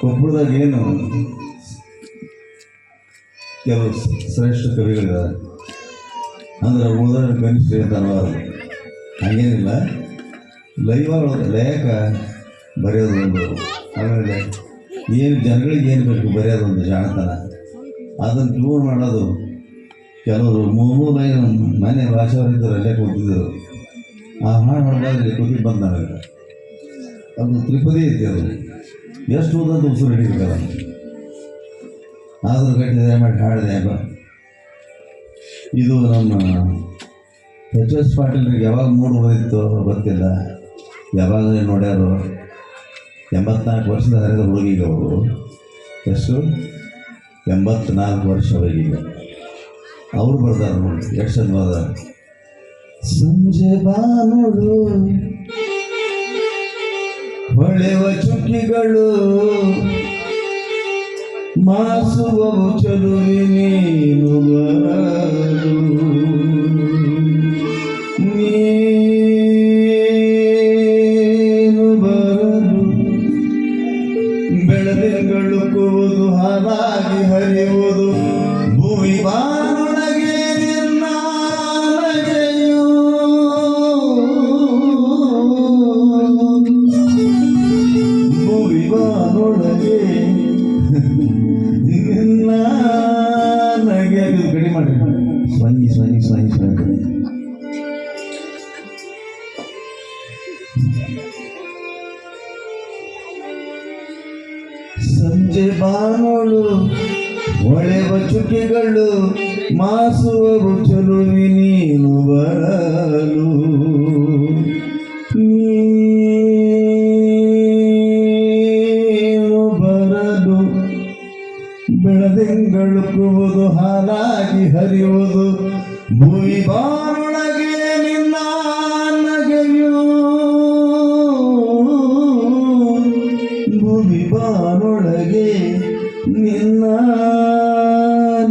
ಕೊಪ್ಪಳದಾಗ ಏನು ಕೆಲವು ಶ್ರೇಷ್ಠ ಕವಿಗಳಿದ್ದಾರೆ. ಅಂದ್ರೆ ಉಳಿದ ಕನಿಷ್ಠ ಅಂತ ಅನ್ನೋದು ಹಾಗೇನಿಲ್ಲ. ಲೈವ ಲೇಖ ಬರೆಯೋದು ಒಂದು ಆಮೇಲೆ ಏನು ಜನಗಳಿಗೆ ಏನು ಬೇಕು ಬರೆಯೋದು ಒಂದು ಜಾಣತನ. ಅದನ್ನು ಟೂರ್ ಮಾಡೋದು ಕೆಲವರು ಮೂರು ಲೈನ್ ಮನೆ ಭಾಷೆಯವರಿದ್ದರು ಅಲ್ಲೇ ಕೂತಿದ್ದರು ಆ ಹಾಡು ಹಾಡೋದ್ರೆ ಕೂತಿ ಬಂದ ನನಗೆ ಅದು ತ್ರಿಪದಿ ಐತಿ ಅದು. ಎಷ್ಟು ಓದಂತ ಉಸಿರು ಹಿಡಿಬೇಕಲ್ಲ ಆದರೂ ಕಟ್ಟಿದೆ ಮಾಡಿ ಹಾಡಿದೆ ಯಾಕೋ ಇದು ನಮ್ಮ ಎಚ್ ಎಸ್ ಪಾಟೀಲ್ರಿಗೆ ಯಾವಾಗ ಮೂಡ್ ಹೋಗಿತ್ತು ಗೊತ್ತಿಲ್ಲ. ಯಾವಾಗ ನೋಡ್ಯಾರು, ಎಂಬತ್ನಾಲ್ಕು ವರ್ಷದ ಹರಿದ ಹುಡುಗಿಗೆ ಅವರು. ಎಷ್ಟು? ಎಂಬತ್ನಾಲ್ಕು ವರ್ಷ ಹೋಗಿಲ್ಲ ಅವ್ರು ಬರ್ತಾರೆ ನೋಡಿ, ಎಷ್ಟು ಚಂದ ಸಂಜೆ ಬಾ ಬಾನುಡು ಹೊಳೆವ ಚುಕ್ಕಿಗಳು ಮಾಸುವವು ಬರಲು ನೀನು ಸಂಜೆ ಬಾನೋಳು ಒಳೆವ ಚುಕ್ಕಿಗಳು ಮಾಸುವವು ಚಲುವಿ ನೀನು ಬರಲು. ನೀನು ಬರಲು, ಬೆಳದಿಂಗಳು ಹಾಲಾಗಿ ಹರಿಯುವುದು, ಭೂಮಿ ಬಾನೊಳಗೆ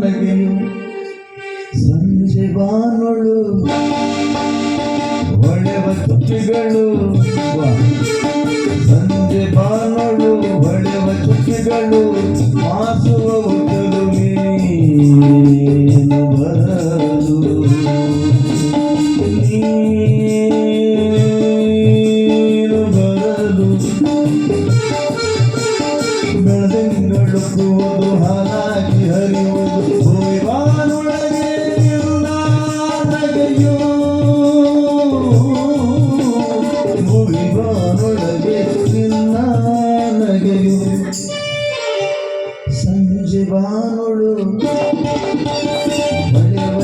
ನಗೆಯು ಸಂಜೆ ಬಾನುಳು ಹೊಳೆವ ತುಟಿಗಳು ಸಂಜೆ ಬಾನುಳು ಹೊಳೆವ ತುಟಿಗಳು ಮಾಸುವವು ಸಂಜೆ ಬಾನೊಳು ಹೊಳೆವ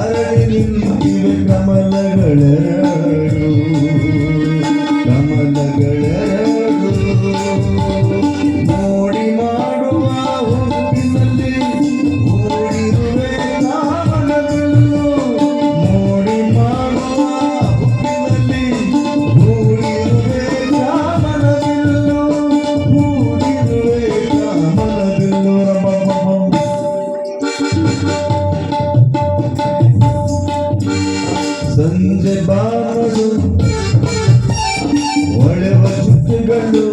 ಅರಳಿ ಬಾರಲು ಒಳ್ಳೆಯ ಶಕ್ತಿಗಳು